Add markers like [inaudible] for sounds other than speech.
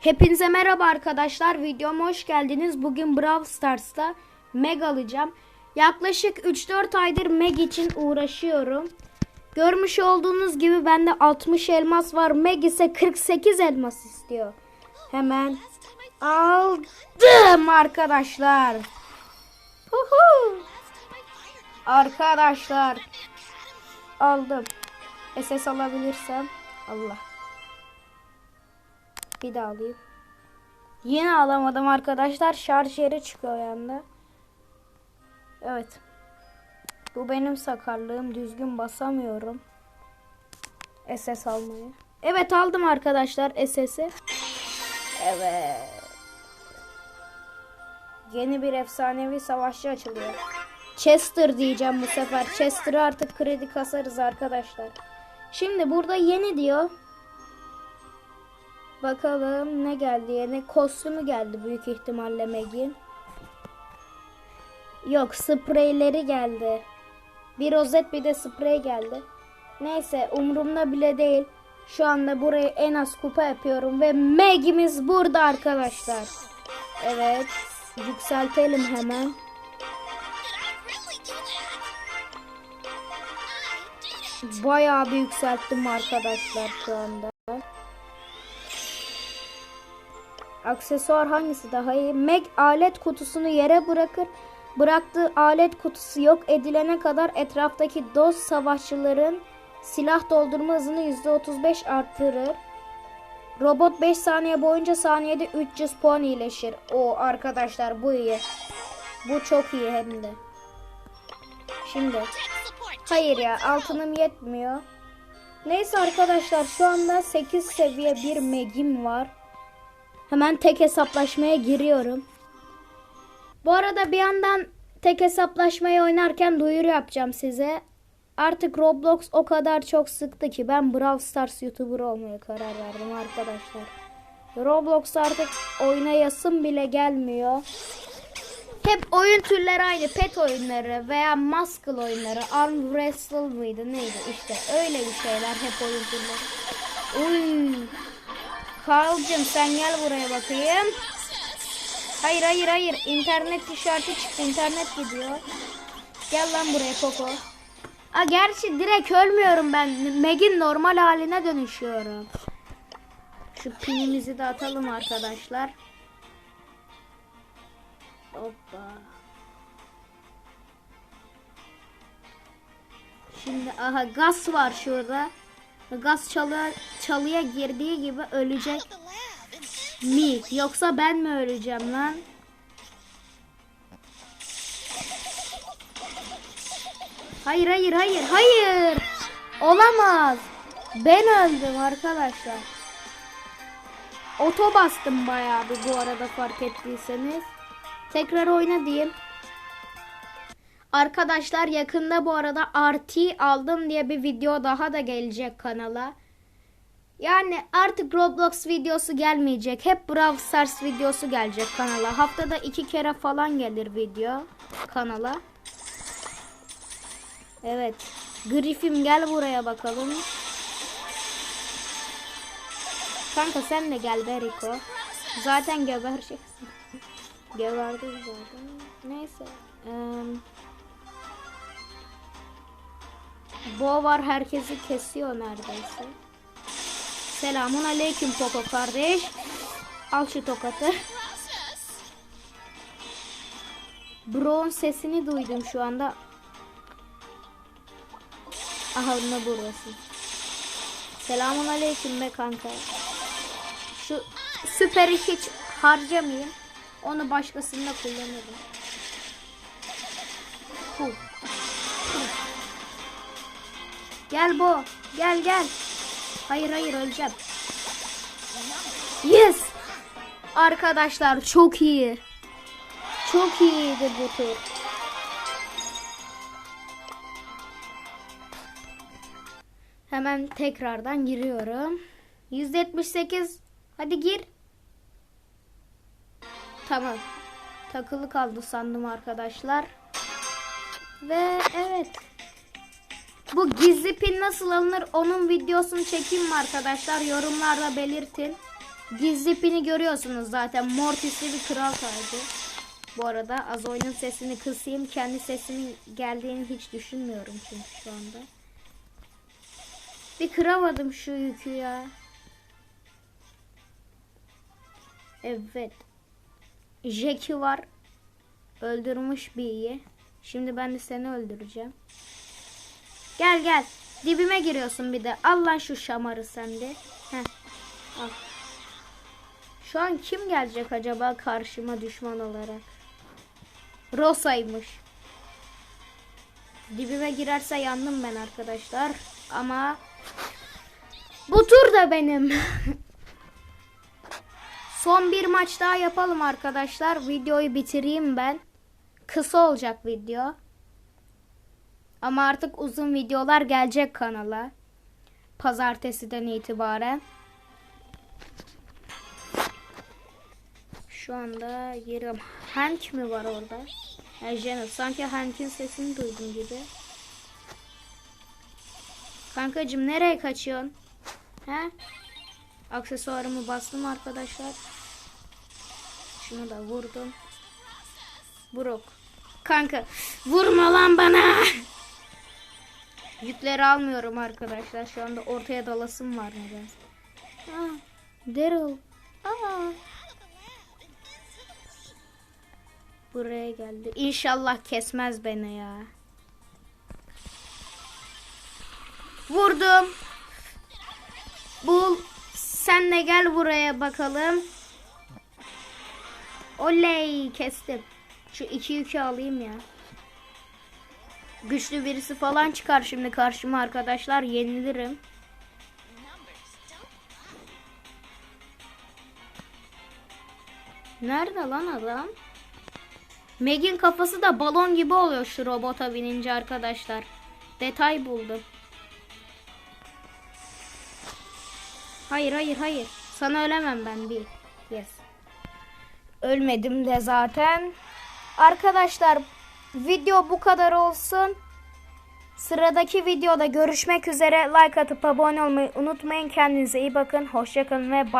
Hepinize merhaba arkadaşlar. Videoma hoş geldiniz. Bugün Brawl Stars'ta Meg alacağım. Yaklaşık 3-4 aydır Meg için uğraşıyorum. Görmüş olduğunuz gibi bende 60 elmas var. Meg ise 48 elmas istiyor. Hemen aldım arkadaşlar. Huhu. Arkadaşlar aldım. SS alabilirsem Allah. Bir daha alayım. Yine alamadım arkadaşlar. Şarj yeri çıkıyor yanda. Evet. Bu benim sakarlığım. Düzgün basamıyorum. SS almayı. Evet aldım arkadaşlar SS'i. Evet. Yeni bir efsanevi savaşçı açılıyor. Chester diyeceğim bu sefer. Chester'ı artık kredi kasarız arkadaşlar. Şimdi burada yeni diyor. Bakalım ne geldi yeni kostümü geldi büyük ihtimalle Meg'in. Yok spreyleri geldi. Bir rozet bir de sprey geldi. Neyse umurumda bile değil. Şu anda burayı en az kupa yapıyorum ve Meg'imiz burada arkadaşlar. Evet yükseltelim hemen. Bayağı bir yükselttim arkadaşlar şu anda. Aksesuar hangisi daha iyi? Meg alet kutusunu yere bırakır. Bıraktığı alet kutusu yok edilene kadar etraftaki dost savaşçıların silah doldurma hızını %35 arttırır. Robot 5 saniye boyunca saniyede 300 puan iyileşir. O arkadaşlar bu iyi. Bu çok iyi hem de. Şimdi. Hayır ya altınım yetmiyor. Neyse arkadaşlar şu anda 8 seviye bir megim var. Hemen tek hesaplaşmaya giriyorum. Bu arada bir yandan tek hesaplaşmayı oynarken duyuru yapacağım size. Artık Roblox o kadar çok sıktı ki ben Brawl Stars YouTuber olmaya karar verdim arkadaşlar. Roblox artık oynayasım bile gelmiyor. Hep oyun türleri aynı. Pet oyunları veya muscle oyunları. Arm wrestle mıydı neydi işte öyle bir şeyler hep oyun türleri. Uy. Karl'cım sen gel buraya bakayım. Hayır hayır hayır. İnternet işareti çıktı. İnternet gidiyor. Gel lan buraya Koko. Aa, gerçi direkt ölmüyorum ben. Meg'in normal haline dönüşüyorum. Şu pinimizi de atalım arkadaşlar. Hoppa. Şimdi aha gaz var şurada. Gaz çalı çalıya girdiği gibi ölecek mi? Yoksa ben mi öleceğim lan? Hayır hayır hayır hayır. Olamaz. Ben öldüm arkadaşlar. Oto bastım bayağı bir bu arada fark ettiyseniz. Tekrar oyna diyeyim. Arkadaşlar yakında bu arada RT aldım diye bir video daha da gelecek kanala. Yani artık Roblox videosu gelmeyecek. Hep Brawl Stars videosu gelecek kanala. Haftada iki kere falan gelir video kanala. Evet. Griffim gel buraya bakalım. Kanka sen de gel Beriko. Zaten gebereceksin. [laughs] Geberdin zaten. Neyse. Eee... Bo var herkesi kesiyor neredeyse. Selamun aleyküm Poco kardeş. Al şu tokatı. Bro'un sesini duydum şu anda. Aha ne burası. Selamun aleyküm be kanka. Şu süperi hiç harcamayayım. Onu başkasında kullanırım. Puh. Gel bu. Gel gel. Hayır hayır öleceğim. Yes. Arkadaşlar çok iyi. Çok iyiydi bu tur. Hemen tekrardan giriyorum. 178. Hadi gir. Tamam. Takılı kaldı sandım arkadaşlar. Ve evet. Bu gizli pin nasıl alınır onun videosunu çekeyim mi arkadaşlar? Yorumlarda belirtin. Gizli pini görüyorsunuz zaten. Mortis'li bir kral tacı. Bu arada az oyunun sesini kısayım. Kendi sesimin geldiğini hiç düşünmüyorum çünkü şu anda. Bir kıramadım şu yükü ya. Evet. Jackie var. Öldürmüş bir iyi. Şimdi ben de seni öldüreceğim. Gel gel. Dibime giriyorsun bir de. Al lan şu şamarı sen de. Heh. Al. Şu an kim gelecek acaba karşıma düşman olarak? Rosa'ymış. Dibime girerse yandım ben arkadaşlar. Ama bu tur da benim. [laughs] Son bir maç daha yapalım arkadaşlar. Videoyu bitireyim ben. Kısa olacak video. Ama artık uzun videolar gelecek kanala. Pazartesiden itibaren. Şu anda yerim. Hank mi var orada? Janet. Sanki Hank'in sesini duydum gibi. Kankacım nereye kaçıyorsun? He? Aksesuarımı bastım arkadaşlar. Şunu da vurdum. Brok. Kanka vurma lan bana. [laughs] Yükleri almıyorum arkadaşlar. Şu anda ortaya dalasım var neden? Aa, Daryl. Aa. Buraya geldi. İnşallah kesmez beni ya. Vurdum. Bul. Sen de gel buraya bakalım. Oley kestim. Şu iki yükü alayım ya. Güçlü birisi falan çıkar şimdi karşıma arkadaşlar. Yenilirim. Nerede lan adam? Meg'in kafası da balon gibi oluyor şu robota binince arkadaşlar. Detay buldum. Hayır hayır hayır. Sana ölemem ben bir. Yes. Ölmedim de zaten. Arkadaşlar video bu kadar olsun. Sıradaki videoda görüşmek üzere. Like atıp abone olmayı unutmayın. Kendinize iyi bakın. Hoşçakalın ve bye.